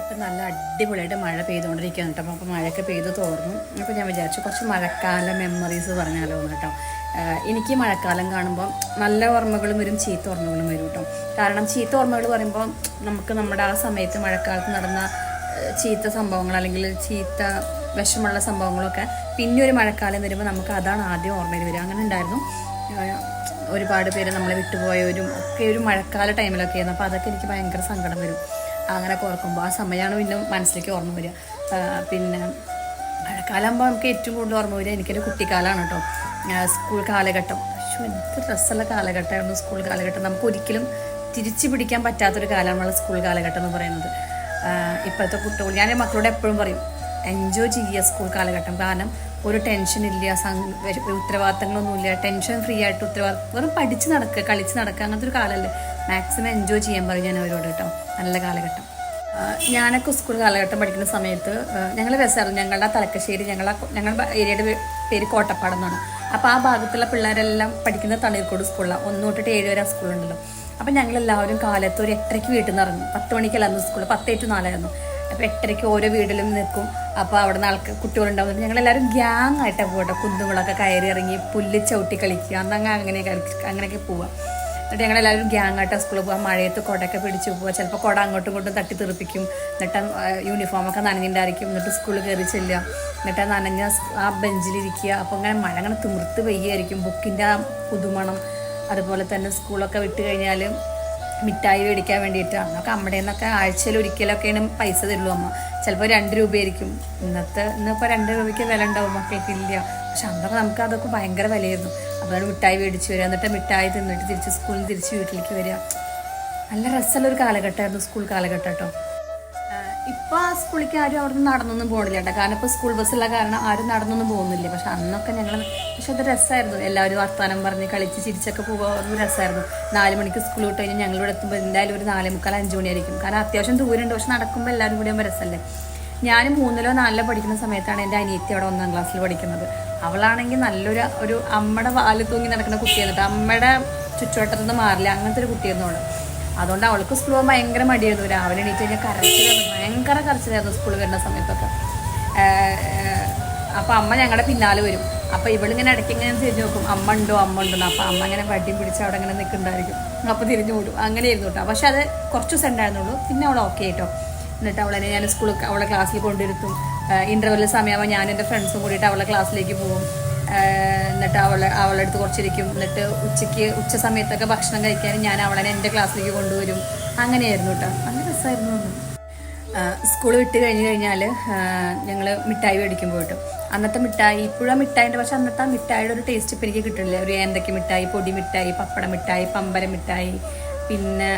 ഇപ്പം നല്ല അടിപൊളിയായിട്ട് മഴ പെയ്തുകൊണ്ടിരിക്കുകയാണ് കേട്ടോ. അപ്പോൾ മഴയൊക്കെ പെയ്ത് തോർന്നു. അപ്പോൾ ഞാൻ വിചാരിച്ചു കുറച്ച് മഴക്കാല മെമ്മറീസ് പറഞ്ഞാലോ എന്ന് കേട്ടോ. എനിക്ക് മഴക്കാലം കാണുമ്പോൾ നല്ല ഓർമ്മകളും വരും ചീത്ത ഓർമ്മകളും വരും കേട്ടോ. കാരണം ചീത്ത ഓർമ്മകൾ പറയുമ്പോൾ നമുക്ക് നമ്മുടെ ആ സമയത്ത് മഴക്കാലത്ത് നടന്ന ചീത്ത സംഭവങ്ങൾ അല്ലെങ്കിൽ ചീത്ത വിഷമുള്ള സംഭവങ്ങളൊക്കെ പിന്നെ ഒരു മഴക്കാലം വരുമ്പോൾ നമുക്ക് അതാണ് ആദ്യം ഓർമ്മയിൽ വരിക. അങ്ങനെ ഉണ്ടായിരുന്നു. ഒരുപാട് പേര് നമ്മളെ വിട്ടുപോയവരും ഒക്കെ ഒരു മഴക്കാല ടൈമിലൊക്കെ ആയിരുന്നു. അപ്പോൾ അതൊക്കെ എനിക്ക് ഭയങ്കര സങ്കടം വരും. അങ്ങനെ ഓർക്കുമ്പോൾ ആ സമയമാണ് പിന്നെ മനസ്സിലേക്ക് ഓർമ്മ വരിക. പിന്നെ മഴക്കാലമാകുമ്പോൾ നമുക്ക് ഏറ്റവും കൂടുതൽ ഓർമ്മ വരിക എനിക്കൊരു കുട്ടിക്കാലമാണ് കേട്ടോ. സ്കൂൾ കാലഘട്ടം. പക്ഷേ എന്ത് രസമുള്ള കാലഘട്ടമായിരുന്നു സ്കൂൾ കാലഘട്ടം. നമുക്ക് ഒരിക്കലും തിരിച്ചു പിടിക്കാൻ പറ്റാത്തൊരു കാലമാണ് സ്കൂൾ കാലഘട്ടം എന്ന് പറയുന്നത്. ഇപ്പോഴത്തെ കുട്ടികൾ ഞാൻ മക്കളോട് എപ്പോഴും പറയും എൻജോയ് ചെയ്യുക സ്കൂൾ കാലഘട്ടം. കാരണം ഒരു ടെൻഷൻ ഇല്ല ഉത്തരവാദിത്തങ്ങളൊന്നുമില്ല. ടെൻഷൻ ഫ്രീ ആയിട്ട് ഉത്തരവാദിത്തം വെറും പഠിച്ച് നടക്കുക കളിച്ച് നടക്കുക അങ്ങനത്തെ ഒരു കാലമല്ലേ മാക്സിമം എൻജോയ് ചെയ്യാൻ പറയും ഞാൻ അവരോട് കേട്ടോ നല്ല കാലഘട്ടം. ഞാനൊക്കെ സ്കൂൾ കാലഘട്ടം പഠിക്കുന്ന സമയത്ത് ഞങ്ങൾ രസമായിരുന്നു ഞങ്ങളുടെ തലക്കശ്ശേരി ഞങ്ങളെ ഞങ്ങളുടെ ഏരിയയുടെ പേര് കോട്ടപ്പാടെന്നാണ് അപ്പോൾ ആ ഭാഗത്തുള്ള പിള്ളേരെല്ലാം പഠിക്കുന്ന തണ്ണീർക്കോട് സ്കൂളിലാണ് ഒന്ന് തൊട്ടിട്ട് ഏഴ് വരെ സ്കൂളുണ്ടല്ലോ അപ്പം ഞങ്ങളെല്ലാവരും കാലത്ത് ഒരു എട്ടരയ്ക്ക് വീട്ടിൽ നിന്ന് ഇറങ്ങും. പത്ത് മണിക്കല്ലായിരുന്നു സ്കൂൾ പത്തേ ടു നാലായിരുന്നു. അപ്പോൾ എട്ടരയ്ക്ക് ഓരോ വീട്ടിലും നിൽക്കും അപ്പോൾ അവിടെ നിന്ന് ആൾക്ക് കുട്ടികളുണ്ടാവും. ഞങ്ങളെല്ലാവരും ഗ്യാങ് ആയിട്ടാണ് പോകട്ടെ കുന്നുകളൊക്കെ കയറി ഇറങ്ങി പുല്ല് ചവിട്ടി കളിക്കുക. അന്നങ്ങ് അങ്ങനെ അങ്ങനെയൊക്കെ പോവാം. എന്നിട്ട് ഞങ്ങളെല്ലാവരും ഗ്യാങ് ആയിട്ട് സ്കൂളിൽ പോകാം മഴയത്ത് കുടയൊക്കെ പിടിച്ച് പോവുക ചിലപ്പോൾ കുട അങ്ങോട്ടും ഇങ്ങോട്ടും തട്ടി തെറിപ്പിക്കും. എന്നിട്ട് യൂണിഫോമൊക്കെ നനഞ്ഞിട്ടുണ്ടായിരിക്കും എന്നിട്ട് സ്കൂളിൽ കയറി ചെല്ലുക. എന്നിട്ട് നനഞ്ഞ ആ ബെഞ്ചിലിരിക്കുക. അപ്പോൾ അങ്ങനെ മഴ അങ്ങനെ തിമിർത്ത് പെയ്യായിരിക്കും. ബുക്കിന്റെ ആ പുതുമണം അതുപോലെ തന്നെ സ്കൂളൊക്കെ വിട്ട് കഴിഞ്ഞാൽ മിഠായി മേടിക്കാൻ വേണ്ടിയിട്ടാണ് നമുക്ക് അമ്മയുടെ നിന്നൊക്കെ ആഴ്ചയിൽ ഒരിക്കലൊക്കെയാണ് പൈസ തരുള്ളൂ അമ്മ. ചിലപ്പോൾ രണ്ട് രൂപയായിരിക്കും. ഇന്നത്തെ ഇന്നിപ്പോൾ രണ്ട് രൂപയ്ക്ക് വില ഉണ്ടാവും മക്കൾക്ക് ഇല്ല. പക്ഷെ അന്നൊക്കെ നമുക്ക് അതൊക്കെ ഭയങ്കര വിലയായിരുന്നു. അപ്പോൾ മിഠായി മേടിച്ച് വരിക എന്നിട്ട് മിഠായി തിന്നിട്ട് തിരിച്ച് സ്കൂളിൽ തിരിച്ച് വീട്ടിലേക്ക് വരിക നല്ല രസമുള്ള ഒരു കാലഘട്ടമായിരുന്നു സ്കൂൾ കാലഘട്ടം കേട്ടോ. ഇപ്പോൾ ആ സ്കൂളിലേക്ക് ആരും അവിടെ നിന്ന് നടന്നൊന്നും പോകണില്ല കേട്ടോ. കാരണം ഇപ്പോൾ സ്കൂൾ ബസ്സുള്ള കാരണം ആരും നടന്നൊന്നും പോകുന്നില്ല. പക്ഷെ അന്നൊക്കെ ഞങ്ങൾ പക്ഷെ അത് രസമായിരുന്നു എല്ലാവരും വർത്തമാനം പറഞ്ഞ് കളിച്ച് ചിരിച്ചൊക്കെ ഒരു രസമായിരുന്നു നാല് മണിക്ക് സ്കൂൾ വിട്ട് കഴിഞ്ഞാൽ ഞങ്ങൾ ഇവിടെ എത്തുമ്പോൾ എന്തായാലും ഒരു നാലേ മുക്കാൽ മണിയായിരിക്കും. കാരണം അത്യാവശ്യം ദൂരമുണ്ട്. പക്ഷെ നടക്കുമ്പോൾ എല്ലാവരും കൂടി ആകുമ്പോൾ രസമല്ലേ ഞാൻ മൂന്നിലോ നാലിലോ പഠിക്കുന്ന സമയത്താണ് എന്റെ അനിയത്തി അവിടെ ഒന്നാം ക്ലാസ്സിൽ പഠിക്കുന്നത്. അവളാണെങ്കിൽ നല്ലൊരു ഒരു അമ്മയുടെ വാൽ തൂങ്ങി നടക്കുന്ന കുട്ടിയായിരുന്നു കേട്ടോ. അമ്മയുടെ ചുറ്റുവട്ടത്തുനിന്ന് മാറില്ല. അങ്ങനത്തെ ഒരു കുട്ടിയായിരുന്നു അവൾ. അതുകൊണ്ട് അവൾക്ക് സ്കൂൾ പോകാൻ ഭയങ്കര മടിയായിരുന്നു. രാവിലെ എണീറ്റ് കഴിഞ്ഞാൽ കരച്ചിലായിരുന്നു. ഭയങ്കര കരച്ചിലായിരുന്നു സ്കൂളിൽ വരുന്ന സമയത്തൊക്കെ. അപ്പം അമ്മ ഞങ്ങളുടെ പിന്നാലെ വരും. അപ്പം ഇവളിങ്ങനെ ഇടയ്ക്ക് ഇങ്ങനെ തിരിഞ്ഞു നോക്കും. അമ്മ ഉണ്ടോ? അമ്മ ഉണ്ടോ അപ്പം അമ്മ ഇങ്ങനെ വടിയും പിടിച്ച് അവിടെ ഇങ്ങനെ നിൽക്കുന്നുണ്ടായിരിക്കും. അപ്പം തിരിഞ്ഞു വിടും അങ്ങനെ ഇരുന്നു കേട്ടോ. പക്ഷെ അത് കുറച്ച് ദിവസം ഉണ്ടായിരുന്നുള്ളൂ. പിന്നെ അവൾ ഓക്കെ കേട്ടോ. എന്നിട്ട് അവളെ ഞാൻ സ്കൂളിൽ അവളെ ക്ലാസ്സിൽ കൊണ്ടിരുത്തും ഇന്റർവെൽ സമയമാകുമ്പോൾ ഞാൻ എന്റെ ഫ്രണ്ട്സും കൂടിയിട്ട് അവളെ ക്ലാസ്സിലേക്ക് പോകും. എന്നിട്ട് അവൾ അവളുടെ അടുത്ത് കുറച്ചിരിക്കും. എന്നിട്ട് ഉച്ചയ്ക്ക് ഉച്ച സമയത്തൊക്കെ ഭക്ഷണം കഴിക്കാൻ ഞാൻ അവളെ എന്റെ ക്ലാസ്സിലേക്ക് കൊണ്ടുവരും. അങ്ങനെയായിരുന്നു കേട്ടോ നല്ല രസമായിരുന്നു സ്കൂൾ വിട്ട് കഴിഞ്ഞ് കഴിഞ്ഞാൽ ഞങ്ങൾ മിഠായി മേടിക്കും പോയിട്ട് അന്നത്തെ മിഠായി ഇപ്പോഴും മിഠായിന്റെ പക്ഷെ അന്നത്തെ ആ മിഠായിയുടെ ഒരു ടേസ്റ്റ് ഇപ്പം എനിക്ക് കിട്ടുന്നില്ല. ഒരു ഏന്തയ്ക്ക മിഠായി പൊടി മിഠായി പപ്പട മിഠായി പമ്പര മിഠായി പിന്നെ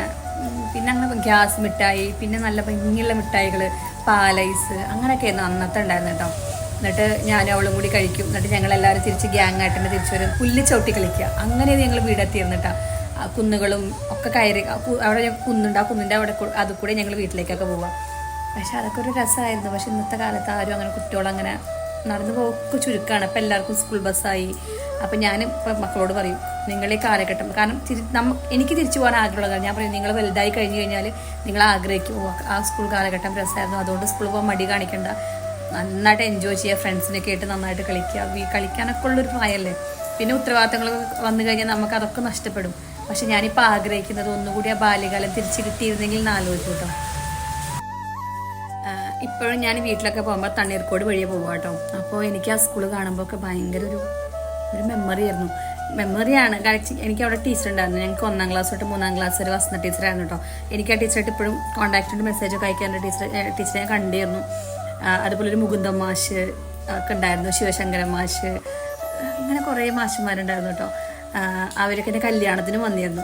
പിന്നെ അങ്ങനെ ഗ്യാസ് മിഠായി പിന്നെ നല്ല ഭംഗിയുള്ള മിഠായികൾ പാലൈസ് അങ്ങനെയൊക്കെയായിരുന്നു അന്നത്തെ ഉണ്ടായിരുന്നു കേട്ടോ എന്നിട്ട് ഞാനും അവളും കൂടി കഴിക്കും. എന്നിട്ട് ഞങ്ങൾ എല്ലാവരും തിരിച്ച് ഗ്യാങ് ആയിട്ട് തിരിച്ച് വരും. പുല്ല് ചവിട്ടി കളിക്കുക. അങ്ങനെ ഞങ്ങൾ വീടെത്തിയിരുന്നിട്ടാ. കുന്നുകളും ഒക്കെ കയറി അവിടെ ഞങ്ങൾ കുന്നുണ്ട്. ആ കുന്നിന്റെ അവിടെ അത് കൂടെ ഞങ്ങൾ വീട്ടിലേക്കൊക്കെ പോവാം. പക്ഷെ അതൊക്കെ ഒരു രസമായിരുന്നു പക്ഷെ ഇന്നത്തെ കാലത്ത് ആരും അങ്ങനെ കുട്ടികളങ്ങനെ നടന്നു പോക്ക് ചുരുക്കമാണ് അപ്പം എല്ലാവർക്കും സ്കൂൾ ബസ്സായി അപ്പം ഞാൻ ഇപ്പം മക്കളോട് പറയും നിങ്ങളെ കാലഘട്ടം കാരണം തിരി നമ്മ എനിക്ക് തിരിച്ചു പോകാൻ ആഗ്രഹമുള്ള കാര്യം ഞാൻ പറയും നിങ്ങൾ വലുതായി കഴിഞ്ഞ് കഴിഞ്ഞാൽ നിങ്ങൾ ആഗ്രഹിക്കും "ഓ, ആ സ്കൂൾ കാലഘട്ടം രസമായിരുന്നു അതുകൊണ്ട് സ്കൂളിൽ പോകാൻ മടി കാണിക്കണ്ട. നന്നായിട്ട് എൻജോയ് ചെയ്യുക ഫ്രണ്ട്സിനൊക്കെ ആയിട്ട് നന്നായിട്ട് കളിക്കുക. ഈ കളിക്കാനൊക്കെ ഉള്ളൊരു പ്രായമല്ലേ? പിന്നെ ഉത്തരവാദിത്തങ്ങൾ വന്നു കഴിഞ്ഞാൽ നമുക്ക് അതൊക്കെ നഷ്ടപ്പെടും. പക്ഷെ ഞാനിപ്പോൾ ആഗ്രഹിക്കുന്നത് ഒന്നുകൂടി ആ ബാല്യകാലം തിരിച്ചു കിട്ടിയിരുന്നെങ്കിൽ എന്ന് ആലോചിച്ചു കേട്ടോ ഇപ്പോഴും ഞാൻ വീട്ടിലൊക്കെ പോകുമ്പോൾ തണ്ണീർക്കോട് വഴിയെ പോകുക കേട്ടോ അപ്പോൾ എനിക്ക് ആ സ്കൂൾ കാണുമ്പോൾ ഒക്കെ ഭയങ്കര ഒരു ഒരു മെമ്മറി ആയിരുന്നു. മെമ്മറിയാണ് എനിക്ക് അവിടെ ടീച്ചർ ഉണ്ടായിരുന്നു. ഞങ്ങൾക്ക് ഒന്നാം ക്ലാസ് തൊട്ട് മൂന്നാം ക്ലാസ് വരെ വസന്ത ടീച്ചറായിരുന്നു കേട്ടോ എനിക്ക് ആ ടീച്ചറായിട്ട് ഇപ്പോഴും കോൺടാക്റ്റിന്റെ മെസ്സേജൊക്കെ അയക്കാൻ ടീച്ചർ ടീച്ചറെ ഞാൻ കണ്ടിരുന്നു. അതുപോലെ ഒരു മുകുന്ദൻ മാഷ് ഒക്കെ ഉണ്ടായിരുന്നു. ശിവശങ്കരൻ മാഷ് അങ്ങനെ കുറേ മാഷന്മാരുണ്ടായിരുന്നു കേട്ടോ. അവരൊക്കെ എന്റെ കല്യാണത്തിന് വന്നിരുന്നു.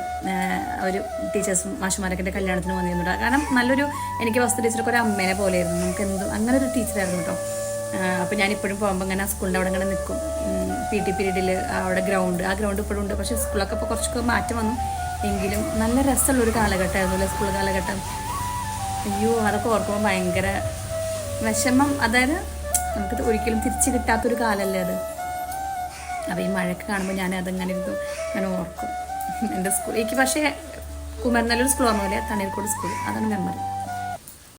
അവർ ടീച്ചേഴ്സും മാഷന്മാരൊക്കെ എന്റെ കല്യാണത്തിന് വന്നിരുന്നു കേട്ടോ. കാരണം നല്ലൊരു എനിക്ക് വസ്തു ടീച്ചറൊക്കെ ഒരു അമ്മേനെ പോലെയായിരുന്നു. നമുക്ക് എന്തും അങ്ങനെ ഒരു ടീച്ചറായിരുന്നു കേട്ടോ. അപ്പോൾ ഞാൻ ഇപ്പോഴും പോകുമ്പോൾ ഇങ്ങനെ സ്കൂളിന്റെ അവിടെ ഇങ്ങനെ നിൽക്കും പി ടി പീരീഡിൽ അവിടെ ഗ്രൗണ്ട്. ആ ഗ്രൗണ്ട് ഇപ്പോഴും ഉണ്ട്. പക്ഷേ സ്കൂളൊക്കെ ഇപ്പോൾ കുറച്ചൊക്കെ മാറ്റം വന്നു. എങ്കിലും നല്ല രസമുള്ളൊരു കാലഘട്ടമായിരുന്നു അല്ലേ സ്കൂൾ കാലഘട്ടം? അയ്യോ അതൊക്കെ ഓർക്കുമ്പോൾ ഭയങ്കര വിഷമം അതായത് നമുക്ക് ഒരിക്കലും തിരിച്ചു കിട്ടാത്തൊരു കാലമല്ലേ അത്. അപ്പോൾ ഈ മഴയൊക്കെ കാണുമ്പോൾ ഞാൻ അതങ്ങനെ ഇരുന്നു. ഞാൻ ഓർക്കും. എന്റെ സ്കൂൾ എനിക്ക് പക്ഷേ കുമരനല്ലൂർ സ്കൂൾ ഓർമ്മ പോലെ തണ്ണീർക്കോട് സ്കൂൾ അതാണ് മെമ്മറി